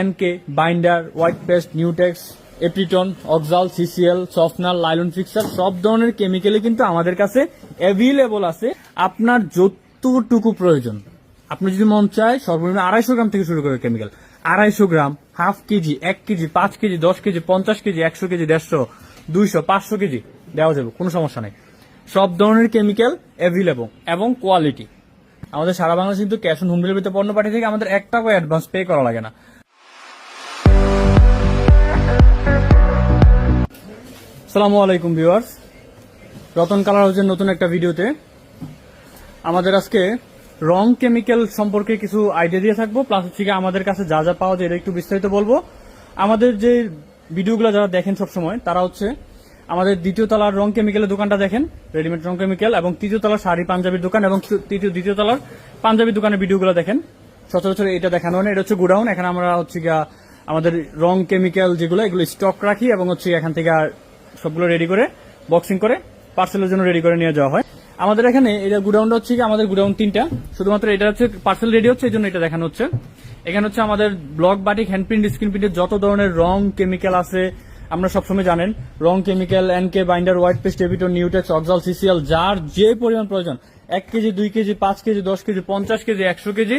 NK binder white paste Newtex এপ্রিটন অক্সাল CCL softener nylon fixer সব ধরনের কেমিক্যালই কিন্তু আমাদের কাছে অ্যাভেলেবল আছে। আপনার যতটুকু প্রয়োজন। আপনি যদি মন চায়, সর্বনিম্ন আড়াইশো গ্রাম থেকে শুরু করে কেমিক্যাল আড়াইশো গ্রাম হাফ কেজি, এক কেজি, পাঁচ কেজি, দশ কেজি, পঞ্চাশ কেজি, একশো কেজি, দেড়শো, দুইশো, পাঁচশো কেজি দেওয়া যাবে, কোনো সমস্যা নেই। সব ধরনের কেমিক্যাল অ্যাভেলেবল এবং কোয়ালিটি আমাদের সারা বাংলাদেশ কিন্তু ক্যাশ অন হোম ডেলিভারিতে পণ্য পাঠিয়ে থেকে আমাদের এক টাকা অ্যাডভান্স পে করা লাগে না। সালামু আলাইকুম, ভিউয়ার্স। রতন কালার হাউসের নতুন একটা ভিডিওতে আমাদের আজকে রং কেমিক্যাল সম্পর্কে কিছু আইডিয়া দিয়ে থাকব প্লাস হচ্ছে আমাদের কাছে যা যা পাওয়া যায় এটা একটু বিস্তারিত বলব। আমাদের যে ভিডিওগুলো যারা দেখেন সবসময়, তারা হচ্ছে আমাদের দ্বিতীয় তলার রং কেমিক্যালের দোকানটা দেখেন রেডিমেড রং কেমিক্যাল, এবং তৃতীয় তলার শাড়ি, পাঞ্জাবির দোকান, এবং তৃতীয়, দ্বিতীয় তলার পাঞ্জাবির দোকানের ভিডিওগুলো দেখেন। সচরাচর এটা দেখানো হয় না, এটা হচ্ছে গুডাউন। এখানে আমরা হচ্ছে গিয়া আমাদের রং কেমিক্যাল যেগুলো, এগুলো স্টক রাখি, এবং হচ্ছে এখান থেকে সবগুলো রেডি করে বক্সিং করে পার্সেলের জন্য রেডি করে নিয়ে যাওয়া হয়। আমাদের এখানে এটা গুডাউনটা হচ্ছে আমাদের গুডাউন তিনটা। শুধুমাত্র এটা হচ্ছে পার্সেল রেডি হচ্ছে, এই জন্য এটা দেখানো হচ্ছে। এখানে হচ্ছে আমাদের block batik hand print screen প্রিন্টের যত ধরনের রং কেমিক্যাল আছে আমরা সবসময় জানেন। রং chemical NK binder white paste এভিটো Newtex অক্সাল সিসিএল যার যে পরিমাণ প্রয়োজন, এক কেজি, দুই কেজি, পাঁচ কেজি, দশ কেজি, পঞ্চাশ কেজি, একশো কেজি,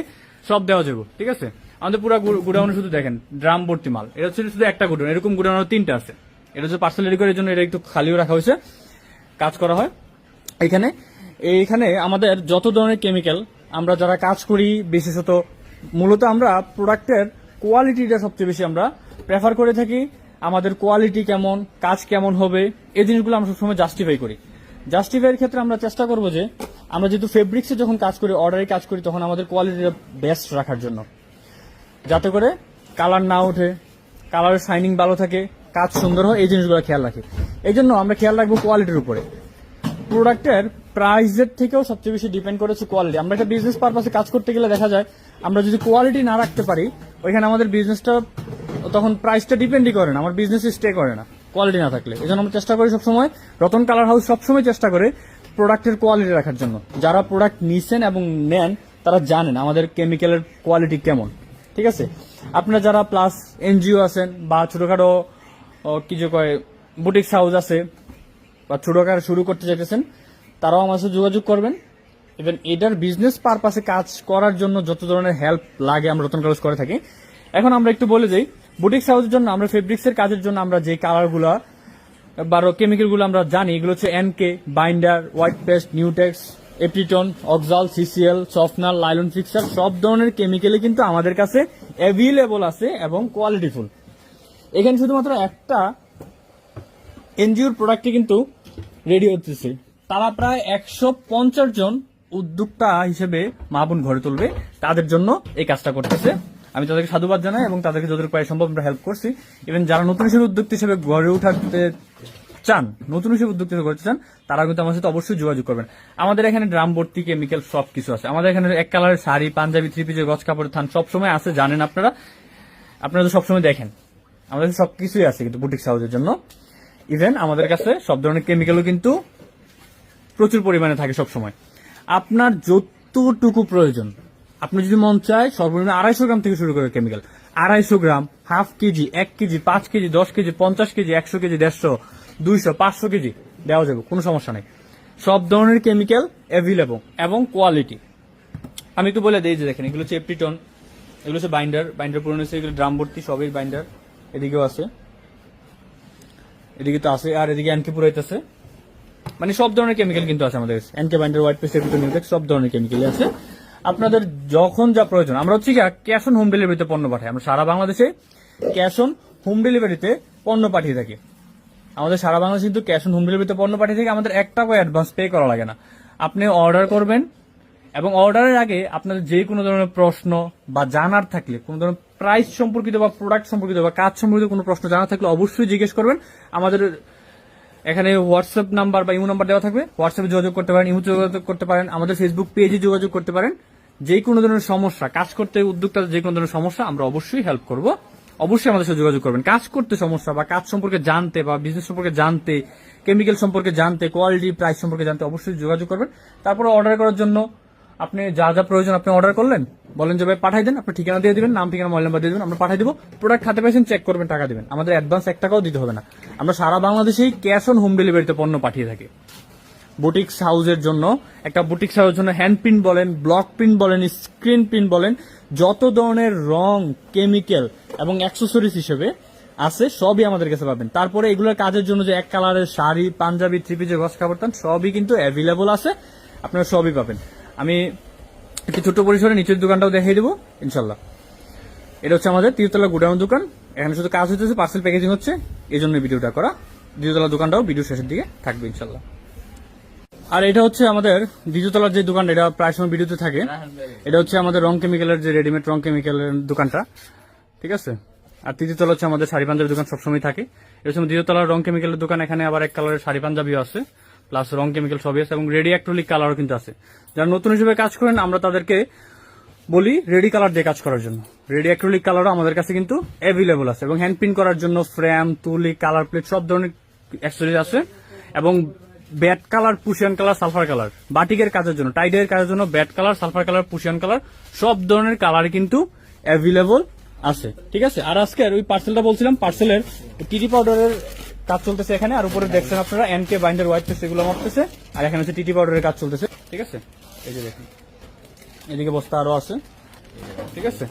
সব দেওয়া যাবে, ঠিক আছে? আমাদের পুরো গুডাউনে শুধু দেখেন ড্রাম ভর্তি মাল। এটা হচ্ছে শুধু একটা গুডাউন এরকম গুডাউন তিনটা আছে। এটা হচ্ছে পার্সেল রেডি করার জন্য এটা একটু খালিও রাখা হয়েছে। কাজ করা হয়। এখানে, এইখানে আমাদের যত ধরনের কেমিক্যাল আমরা যারা কাজ করি, বিশেষত মূলত আমরা প্রোডাক্টের কোয়ালিটিটা সবচেয়ে বেশি আমরা প্রেফার করে থাকি। আমাদের কোয়ালিটি কেমন, কাজ কেমন হবে, এই জিনিসগুলো আমরা সবসময় জাস্টিফাই করি। জাস্টিফাইয়ের ক্ষেত্রে আমরা চেষ্টা করব যে, আমরা যেহেতু ফেব্রিক্সে যখন কাজ করি অর্ডারে কাজ করি, তখন আমাদের কোয়ালিটিটা বেস্ট রাখার জন্য। যাতে করে কালার না ওঠে কালারের শাইনিং ভালো থাকে। কাজ সুন্দর হয়, এই জিনিসগুলো খেয়াল রাখি। এই জন্য আমরা খেয়াল রাখব কোয়ালিটির উপরে। প্রোডাক্টের প্রাইসের থেকেও সবচেয়ে বেশি ডিপেন্ড করেছে কোয়ালিটি আমরা একটা বিজনেস পারপাসে কাজ করতে গেলে দেখা যায়, আমরা যদি কোয়ালিটি না রাখতে পারি, ওইখানে আমাদের বিজনেসটা তখন প্রাইসটা ডিপেন্ডই করে না, আমার বিজনেস স্টে করে না কোয়ালিটি না থাকলে। এই জন্য আমরা চেষ্টা করি সবসময়, রতন কালার হাউস সবসময় চেষ্টা করে প্রোডাক্টের কোয়ালিটি রাখার জন্য। যারা প্রোডাক্ট নিছেন এবং নেন, তারা জানেন আমাদের কেমিক্যালের কোয়ালিটি কেমন। ঠিক আছে? আপনারা যারা প্লাস এনজিও আছেন বা ছোটখাটো ও, কি যে কয় বুটিক্স হাউস আছে বা ছোটখাটো শুরু করতে চাইতেছেন তারাও আমার সাথে যোগাযোগ করবেন। ইভেন এটার বিজনেস পারপাসে কাজ করার জন্য যত ধরনের হেল্প লাগে আমরা রতন কাগজ করে থাকি। এখন আমরা একটু বলে যাই বুটিক্স হাউসের জন্য আমরা ফেব্রিক্সের কাজের জন্য আমরা যে কালারগুলো বা কেমিক্যালগুলো আমরা জানি এগুলো হচ্ছে NK binder white paste Newtex এপ্রিটন অক্সাল সিসিএল সফটনার লাইলন ফিক্সার সব ধরনের কেমিক্যালই কিন্তু আমাদের কাছে অ্যাভেলেবল আছে এবং কোয়ালিটিফুল এখানে শুধুমাত্র একটা এনজিওর প্রোডাক্টে কিন্তু রেডি হতেছে। তারা প্রায় একশো পঞ্চাশ জন উদ্যোক্তা হিসেবে মাহবুন ঘরে তুলবে। তাদের জন্য এই কাজটা করতেছে। আমি তাদেরকে সাধুবাদ জানাই এবং তাদেরকে যতটুকু পাই সম্ভব আমরা হেল্প করছি। ইভেন যারা নতুন হিসেবে উদ্যোক্তা হিসেবে গড়ে উঠাতে চান, নতুন হিসেবে উদ্যোক্তা করতে চান, তারা কিন্তু আমার সাথে অবশ্যই যোগাযোগ করবেন। আমাদের এখানে ড্রাম ভর্তি কেমিক্যাল সব কিছু আছে। আমাদের এখানে এক কালারের শাড়ি, পাঞ্জাবি থ্রি পিসের গছ কাপড়ের থান সবসময় আছে, জানেন আপনারা। আপনারা তো সবসময় দেখেন। আমাদের সব কিছুই আছে কিন্তু বুটিক হাউসের জন্য। ইভেন আমাদের কাছে সব ধরনের কেমিক্যালও কিন্তু প্রচুর পরিমাণে থাকে সব সময় আপনার যতটুকু প্রয়োজন, আপনি যদি মন চায় সর্বনিম্ন আড়াইশো গ্রাম থেকে শুরু করে কেমিক্যাল আড়াইশো গ্রাম হাফ কেজি, এক কেজি, পাঁচ কেজি, দশ কেজি, পঞ্চাশ কেজি, একশো কেজি, দেড়শো, দুইশো, পাঁচশো কেজি দেওয়া যাবে, কোনো সমস্যা নেই। সব ধরনের কেমিক্যাল অ্যাভেলেবল এবং কোয়ালিটি আমি একটু বলে দিই যে দেখেন, এগুলো হচ্ছে এপ্রিটন এগুলো হচ্ছে বাইন্ডার বাইন্ডার পুরনো হচ্ছে এগুলো ড্রাম ভর্তি, সবই বাইন্ডার এদিকেও আছে। এদিকে তো আছে, আর এদিকে এনকে পুরাইতেছে। মানে সব ধরনের কেমিক্যাল কিন্তু আছে আমাদের এনকে বাইন্ডার হোয়াইট পেস্ট এপিটো নিউটেক্স সব ধরনের কেমিক্যাল আছে। আপনাদের যখন যা প্রয়োজন, আমরা হচ্ছে ক্যাশ অন হোম ডেলিভারিতে পণ্য পাঠাই। আমরা সারা বাংলাদেশে ক্যাশ অন হোম ডেলিভারিতে পণ্য পাঠিয়ে থাকি। আমাদের সারা বাংলাদেশে কিন্তু ক্যাশ অন হোম ডেলিভারিতে পণ্য পাঠিয়ে থাকি, আমাদের এক টাকা অ্যাডভান্স পে করা লাগে না। আপনি অর্ডার করবেন এবং অর্ডারের আগে আপনাদের যে কোনো ধরনের প্রশ্ন বা জানার থাকলে, কোনো ধরনের প্রাইস সম্পর্কিত বা প্রোডাক্ট সম্পর্কিত বা কাজ সম্পর্কিত কোনো প্রশ্ন জানা থাকলে অবশ্যই জিজ্ঞেস করবেন। আমাদের এখানে হোয়াটসঅ্যাপ নাম্বার বা ইমো নাম্বার দেওয়া থাকবে। হোয়াটসঅ্যাপে যোগাযোগ করতে পারেন ইমো যোগাযোগ করতে পারেন, আমাদের ফেসবুক পেজে যোগাযোগ করতে পারেন। যে কোনো ধরনের সমস্যা, কাজ করতে উদ্যোক্তা যে কোনো ধরনের সমস্যা, আমরা অবশ্যই হেল্প করব। অবশ্যই আমাদের সাথে যোগাযোগ করবেন। কাজ করতে সমস্যা বা কাজ সম্পর্কে জানতে বা বিজনেস সম্পর্কে জানতে কেমিক্যাল সম্পর্কে জানতে কোয়ালিটি প্রাইস সম্পর্কে জানতে অবশ্যই যোগাযোগ করবেন। তারপরে অর্ডার করার জন্য আপনি যা যা প্রয়োজন আপনি অর্ডার করলেন, বলেন যে ভাই পাঠাই দেন, আপনি ঠিকানা দিয়ে দিবেন, নাম, ঠিকানা মোবাইল নাম্বার দিয়ে দিবেন, আমরা পাঠাই দিব। প্রোডাক্ট হাতে পাইছেন চেক করবেন, টাকা দিবেন। আমাদের অ্যাডভান্স এক টাকাও দিতে হবে না। আমরা সারা বাংলাদেশেই ক্যাশ অন হোম ডেলিভারিতে পণ্য পাঠিয়ে থাকি। বুটিক্স হাউসের জন্য, একটা বুটিক্স হাউসের জন্য হ্যান্ড প্রিন্ট বলেন ব্লক প্রিন্ট বলেন স্ক্রিন প্রিন্ট বলেন, যত ধরনের রং কেমিক্যাল এবং অ্যাক্সেসরিজ হিসেবে আছে, সবই আমাদের কাছে পাবেন। তারপরে এগুলোর কাজের জন্য যে এক কালারের শাড়ি, পাঞ্জাবি থ্রি পিসের গস কাপড় সবই কিন্তু অ্যাভেলেবল আছে। আপনারা সবই পাবেন। আমি একটি ছোট্ট পরিসরে নিচের দোকানটাও দেখিয়ে দেবো, ইনশাল্লাহ। এটা হচ্ছে আমাদের তিরতলা গুডাউন দোকান। এখানে শুধু কাজ হচ্ছে পার্সেল প্যাকেজিং হচ্ছে। এই জন্য ভিডিওটা করা। দ্বিতীয়তলা দোকানটাও ভিডিও শেষের দিকে থাকবে, ইনশাল্লাহ। আর এটা হচ্ছে আমাদের দ্বিতীয়তলার যে দোকানটা এটা প্রায় সময় ভিডিওতে থাকে। এটা হচ্ছে আমাদের রং কেমিক্যালের যে রেডিমেড রং কেমিক্যালের দোকানটা, ঠিক আছে? আর তৃতীয়তলা হচ্ছে আমাদের শাড়ি পাঞ্জাবি দোকান সবসময় থাকে। হচ্ছে দ্বিতীয়তলার রং কেমিক্যালের দোকান, এখানে আবার এক কালারের শাড়ি পাঞ্জাবিও আছে। প্লাস রং কেমিক্যাল সবই আছে এবং রেডি অ্যাক্টোলিক কালারও কিন্তু আছে। যারা নতুন হিসেবে কাজ করেন, আমরা তাদেরকে বলি রেডি কালার দিয়ে কাজ করার জন্য। রেডি অ্যাক্রিলিক কালারও আমাদের কাছে কিন্তু অ্যাভেলেবল আছে এবং হ্যান্ড প্রিন্ট করার জন্য ফ্রেম তুলি কালার প্লেট সব ধরনের অ্যাক্সেসরিজ আছে এবং ব্যাট কালার পুশিয়ান কালার সালফার কালার বাটিকের কাজের জন্য টাইডের কাজের জন্য ব্যাট কালার সালফার কালার পুশিয়ান কালার সব ধরনের কালার কিন্তু অ্যাভেলেবল আছে। ঠিক আছে? আর আজকে ওই পার্সেলটা বলছিলাম পার্সেলের টিটি পাউডারের কাজ চলতেছে এখানে, আর উপরে দেখছেন আপনারা এনকে বাইন্ডার হোয়াইট পেস্ট এগুলো মারতেছে আর এখানে হচ্ছে টিটি পাউডারের কাজ চলতেছে। ঠিক আছে? এই যে দেখুন। এদিকে বস্তা আরও আছে। ঠিক আছে?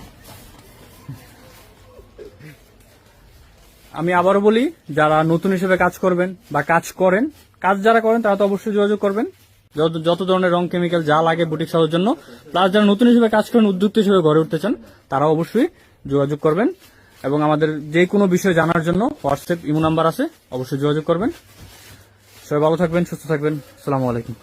আমি আবারও বলি, যারা নতুন হিসেবে কাজ করবেন বা কাজ করেন, কাজ যারা করেন, তারা তো অবশ্যই যোগাযোগ করবেন। যত যত ধরনের রং কেমিক্যাল যা লাগে বুটিক সাজার জন্য প্লাস যারা নতুন হিসেবে কাজ করেন, উদ্যুক্ত হিসেবে গড়ে উঠতে চান তারা অবশ্যই যোগাযোগ করবেন। এবং আমাদের যে কোনো বিষয় জানার জন্য হোয়াটসঅ্যাপ ইমো নাম্বার আছে, অবশ্যই যোগাযোগ করবেন। সবাই ভালো থাকবেন, সুস্থ থাকবেন। সালামু আলাইকুম।